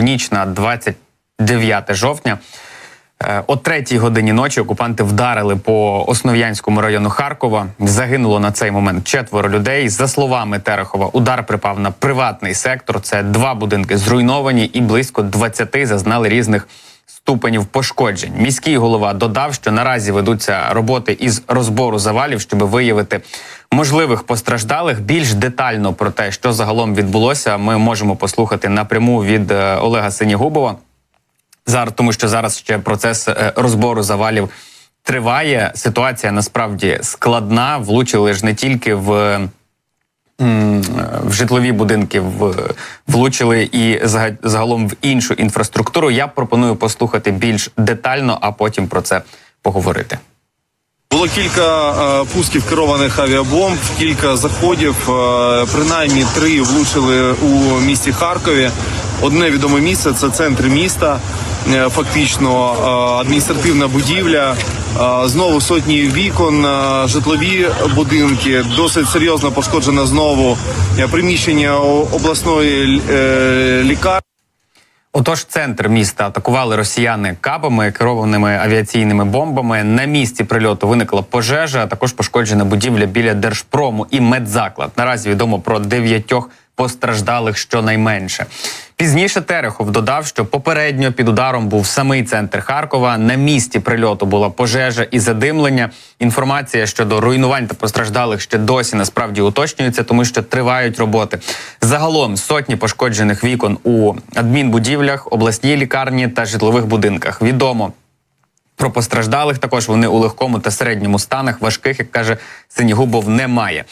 в ніч на 29 жовтня. Е, О третій годині ночі окупанти вдарили по Основ'янському району Харкова. Загинуло на цей момент четверо людей. За словами Терехова, удар припав на приватний сектор. Це два будинки зруйновані, і близько 20 зазнали різних ступенів пошкоджень. Міський голова додав, що наразі ведуться роботи із розбору завалів, щоб виявити можливих постраждалих. Більш детально про те, що загалом відбулося, ми можемо послухати напряму від е, Олега Синігубова. Зараз, тому що зараз ще процес е, розбору завалів триває. Ситуація насправді складна. Влучили ж не тільки в. В житлові будинки в, влучили і зага- загалом в іншу інфраструктуру. Я пропоную послухати більш детально, а потім про це поговорити. Було кілька е, пусків керованих авіабомб, кілька заходів. е, принаймні три влучили у місті Харкові. Одне відоме місце це центр міста. е, Фактично е, адміністративна будівля. Знову сотні вікон, житлові будинки. Досить серйозно пошкоджено знову е, приміщення обласної е, лікарні. Отож, центр міста атакували росіяни кабами, керованими авіаційними бомбами. На місці прильоту виникла пожежа. а Також пошкоджена будівля біля держпрому і медзаклад. Наразі відомо про дев'ятьох постраждалих щонайменше. Пізніше Терехов додав, що попередньо під ударом був самий центр Харкова. На місці прильоту була пожежа і задимлення. Інформація щодо руйнувань та постраждалих ще досі насправді уточнюється, тому що тривають роботи. Загалом сотні пошкоджених вікон у адмінбудівлях, обласній лікарні та житлових будинках. Відомо про постраждалих також вони у легкому та середньому станах важких, як каже Синігубов, немає.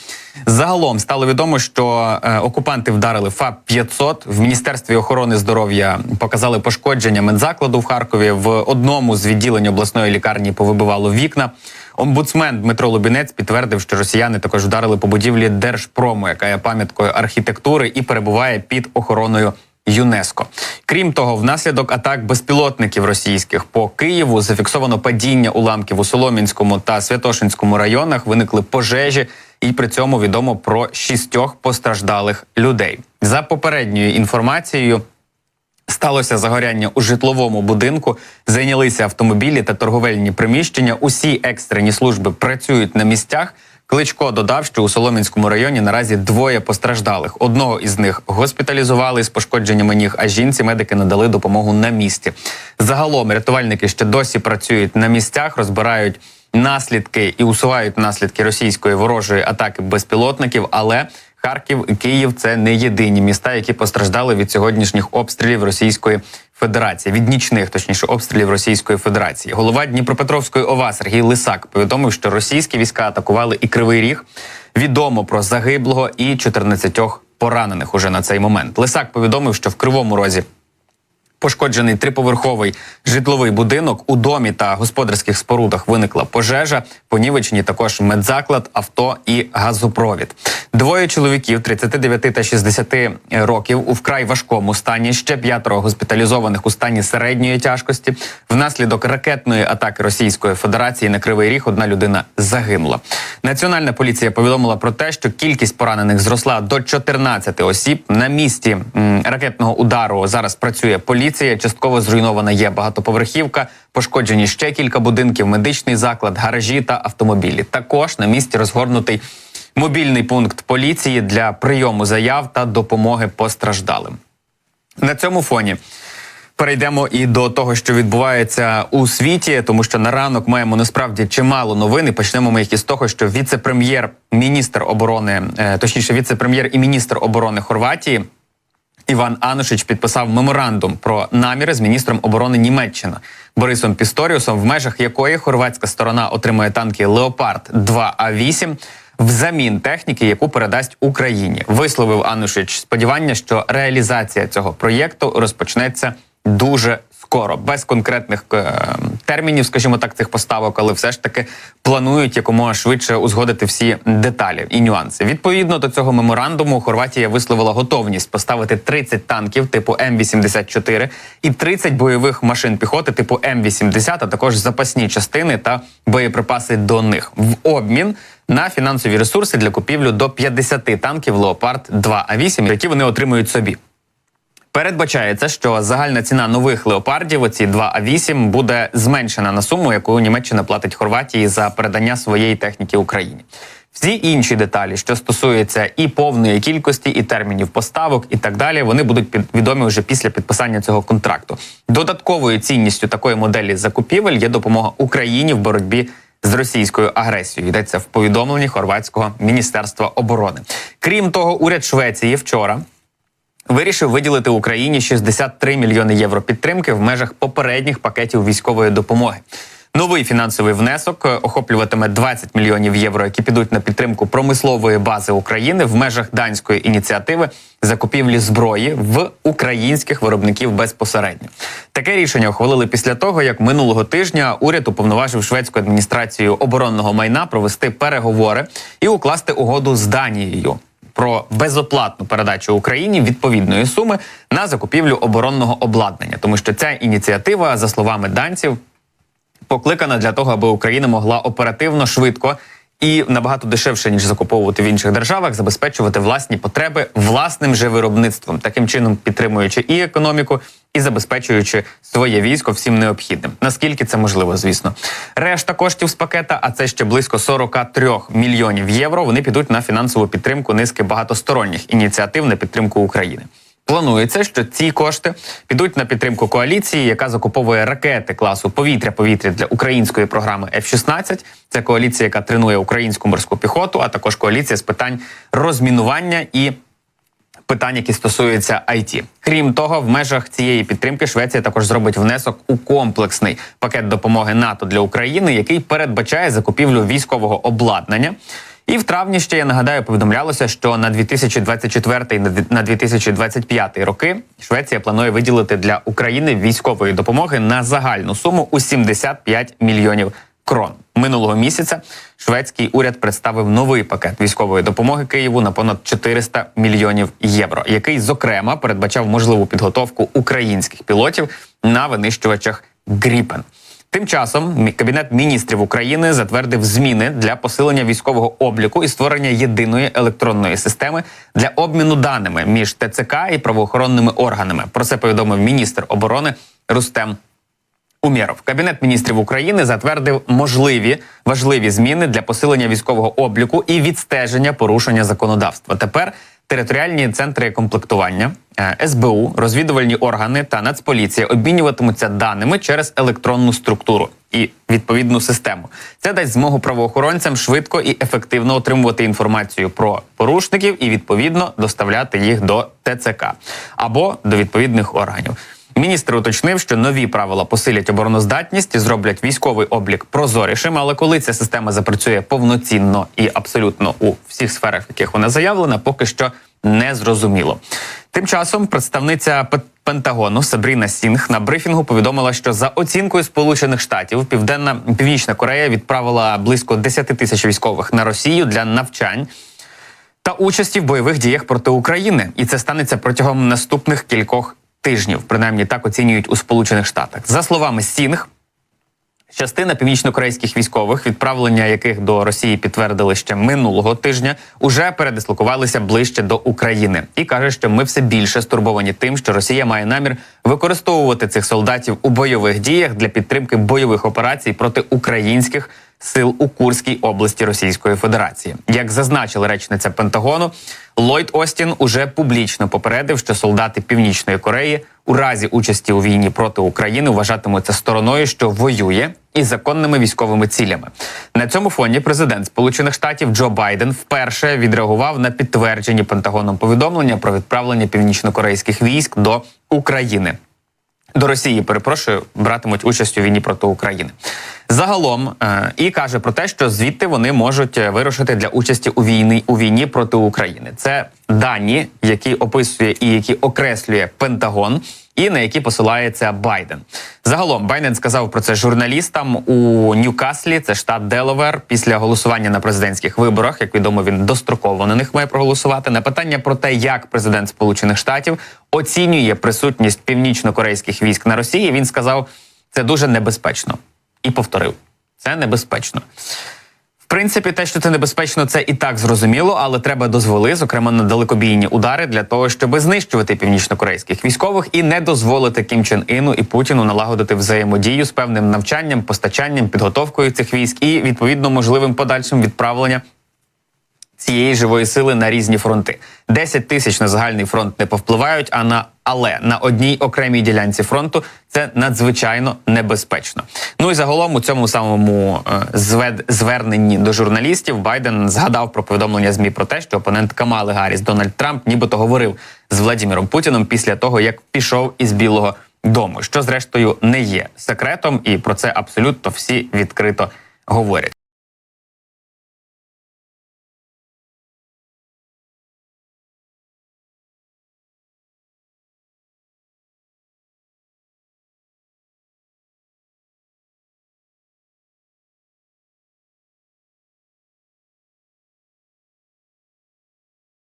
Загалом стало відомо, що е, окупанти вдарили ФАП 500 В міністерстві охорони здоров'я показали пошкодження медзакладу в Харкові. В одному з відділень обласної лікарні повибивало вікна. Омбудсмен Дмитро Лубінець підтвердив, що росіяни також вдарили по будівлі Держпрому, яка є пам'яткою архітектури і перебуває під охороною ЮНЕСКО. Крім того, внаслідок атак безпілотників російських по Києву зафіксовано падіння уламків у Солом'янському та Святошинському районах. Виникли пожежі, і при цьому відомо про шістьох постраждалих людей. За попередньою інформацією. Сталося загоряння у житловому будинку. Зайнялися автомобілі та торговельні приміщення. Усі екстрені служби працюють на місцях. Кличко додав, що у Солом'янському районі наразі двоє постраждалих. Одного із них госпіталізували з пошкодженнями ніг, а жінці медики надали допомогу на місці. Загалом рятувальники ще досі працюють на місцях, розбирають наслідки і усувають наслідки російської ворожої атаки безпілотників. Але Харків і Київ це не єдині міста, які постраждали від сьогоднішніх обстрілів Російської Федерації, від нічних, точніше, обстрілів Російської Федерації. Голова Дніпропетровської ОВА Сергій Лисак повідомив, що російські війська атакували і Кривий Ріг. Відомо про загиблого і 14 поранених уже на цей момент. Лисак повідомив, що в Кривому Розі Пошкоджений триповерховий житловий будинок у домі та господарських спорудах виникла пожежа. Понівечені також медзаклад, авто і газопровід. Двоє чоловіків 39 та 60 років у вкрай важкому стані. Ще п'ятеро госпіталізованих у стані середньої тяжкості. Внаслідок ракетної атаки Російської Федерації на Кривий Ріг одна людина загинула. Національна поліція повідомила про те, що кількість поранених зросла до 14 осіб. На місці ракетного удару зараз працює поліція. Частково зруйнована є багатоповерхівка. Пошкоджені ще кілька будинків, медичний заклад, гаражі та автомобілі. Також на місці розгорнутий мобільний пункт поліції для прийому заяв та допомоги постраждалим. На цьому фоні перейдемо і до того, що відбувається у світі, тому що на ранок маємо насправді чимало новин. І почнемо ми їх із того, що віце-прем'єр, міністр оборони, е, точніше, віце-прем'єр і міністр оборони Хорватії. Іван Анушич підписав меморандум про наміри з міністром оборони Німеччини Борисом Пісторіусом, в межах якої хорватська сторона отримує танки Леопард 2 а 8 взамін техніки, яку передасть Україні. Висловив Анушич сподівання, що реалізація цього проєкту розпочнеться дуже скоро, без конкретних е, термінів, скажімо так, цих поставок, але все ж таки планують якомога швидше узгодити всі деталі і нюанси. Відповідно до цього меморандуму, Хорватія висловила готовність поставити 30 танків типу М84 і 30 бойових машин піхоти типу М80, а також запасні частини та боєприпаси до них в обмін. На фінансові ресурси для купівлю до 50 танків Леопард 2 А8, які вони отримують собі. Передбачається, що загальна ціна нових леопардів, оці 2 А8, буде зменшена на суму, яку Німеччина платить Хорватії за передання своєї техніки Україні. Всі інші деталі, що стосуються і повної кількості, і термінів поставок, і так далі, вони будуть відомі вже після підписання цього контракту. Додатковою цінністю такої моделі закупівель є допомога Україні в боротьбі з російською агресією. Йдеться в повідомленні хорватського міністерства оборони. Крім того, уряд Швеції вчора вирішив виділити Україні 63 мільйони євро підтримки в межах попередніх пакетів військової допомоги. Новий фінансовий внесок е, охоплюватиме 20 мільйонів євро, які підуть на підтримку промислової бази України в межах данської ініціативи закупівлі зброї в українських виробників безпосередньо. Таке рішення ухвалили після того, як минулого тижня уряд уповноважив шведську адміністрацію оборонного майна провести переговори і укласти угоду з Данією про безоплатну передачу Україні відповідної суми на закупівлю оборонного обладнання, тому що ця ініціатива, за словами данців, покликана для того, аби Україна могла оперативно, швидко і набагато дешевше ніж закуповувати в інших державах, забезпечувати власні потреби власним же виробництвом, таким чином підтримуючи і економіку, і забезпечуючи своє військо всім необхідним. Наскільки це можливо, звісно. Решта коштів з пакета, а це ще близько 43 мільйонів євро. Вони підуть на фінансову підтримку низки багатосторонніх ініціатив на підтримку України. Планується, що ці кошти підуть на підтримку коаліції, яка закуповує ракети класу повітря-повітря для української програми F-16. Це коаліція, яка тренує українську морську піхоту, а також коаліція з питань розмінування і питань, які стосуються IT. Крім того, в межах цієї підтримки Швеція також зробить внесок у комплексний пакет допомоги НАТО для України, який передбачає закупівлю військового обладнання. І в травні ще я нагадаю, повідомлялося, що на 2024 і на 2025 роки Швеція планує виділити для України військової допомоги на загальну суму у 75 мільйонів крон. Минулого місяця шведський уряд представив новий пакет військової допомоги Києву на понад 400 мільйонів євро, який зокрема передбачав можливу підготовку українських пілотів на винищувачах Гріпен. Тим часом кабінет міністрів України затвердив зміни для посилення військового обліку і створення єдиної електронної системи для обміну даними між ТЦК і правоохоронними органами. Про це повідомив міністр оборони Рустем Умєров. Кабінет міністрів України затвердив можливі важливі зміни для посилення військового обліку і відстеження порушення законодавства. Тепер територіальні центри комплектування, е, СБУ, розвідувальні органи та Нацполіція обмінюватимуться даними через електронну структуру і відповідну систему. Це дасть змогу правоохоронцям швидко і ефективно отримувати інформацію про порушників і відповідно доставляти їх до ТЦК або до відповідних органів. Міністр уточнив, що нові правила посилять обороноздатність і зроблять військовий облік прозорішим. Але коли ця система запрацює повноцінно і абсолютно у всіх сферах, в яких вона заявлена, поки що не зрозуміло. Тим часом представниця Пе- Пентагону Сабріна Сінг на брифінгу повідомила, що за оцінкою Сполучених Штатів Південна Північна Корея відправила близько 10 тисяч військових на Росію для навчань та участі в бойових діях проти України, і це станеться протягом наступних кількох тижнів. Принаймні так оцінюють у Сполучених Штатах. За словами Сінг, частина північнокорейських військових, відправлення яких до Росії підтвердили ще минулого тижня, уже передислокувалися ближче до України і каже, що ми все більше стурбовані тим, що Росія має намір використовувати цих солдатів у бойових діях для підтримки бойових операцій проти українських сил у Курській області Російської Федерації. Як зазначила речниця Пентагону, Ллойд Остін уже публічно попередив, що солдати Північної Кореї у разі участі у війні проти України вважатимуться стороною, що воює, і законними військовими цілями. На цьому фоні президент Сполучених Штатів Джо Байден вперше відреагував на підтверджені Пентагоном повідомлення про відправлення північнокорейських військ до України до Росії, перепрошую, братимуть участь у війні проти України. Загалом е, і каже про те, що звідти вони можуть е, вирушити для участі у війні у війні проти України. Це дані, які описує і які окреслює Пентагон, і на які посилається Байден. Загалом Байден сказав про це журналістам у Ньюкаслі, це штат Делавер, після голосування на президентських виборах. Як відомо, він достроково на них має проголосувати. На питання про те, як президент Сполучених Штатів оцінює присутність північно-корейських військ на Росії, він сказав, це дуже небезпечно і повторив: це небезпечно. В принципі, те, що це небезпечно, це і так зрозуміло, але треба дозволи, зокрема на далекобійні удари, для того, щоб знищувати північнокорейських військових і не дозволити Кім Чен Іну і Путіну налагодити взаємодію з певним навчанням, постачанням, підготовкою цих військ і відповідно можливим подальшим відправленням цієї живої сили на різні фронти. 10 тисяч на загальний фронт не повпливають, а на але на одній окремій ділянці фронту це надзвичайно небезпечно. Ну і загалом у цьому самому е, звед, зверненні до журналістів Байден згадав про повідомлення змі про те, що опонент Камали Гарріс Дональд Трамп нібито говорив з Владіміром Путіним після того, як пішов із Білого Дому, що зрештою не є секретом, і про це абсолютно всі відкрито говорять.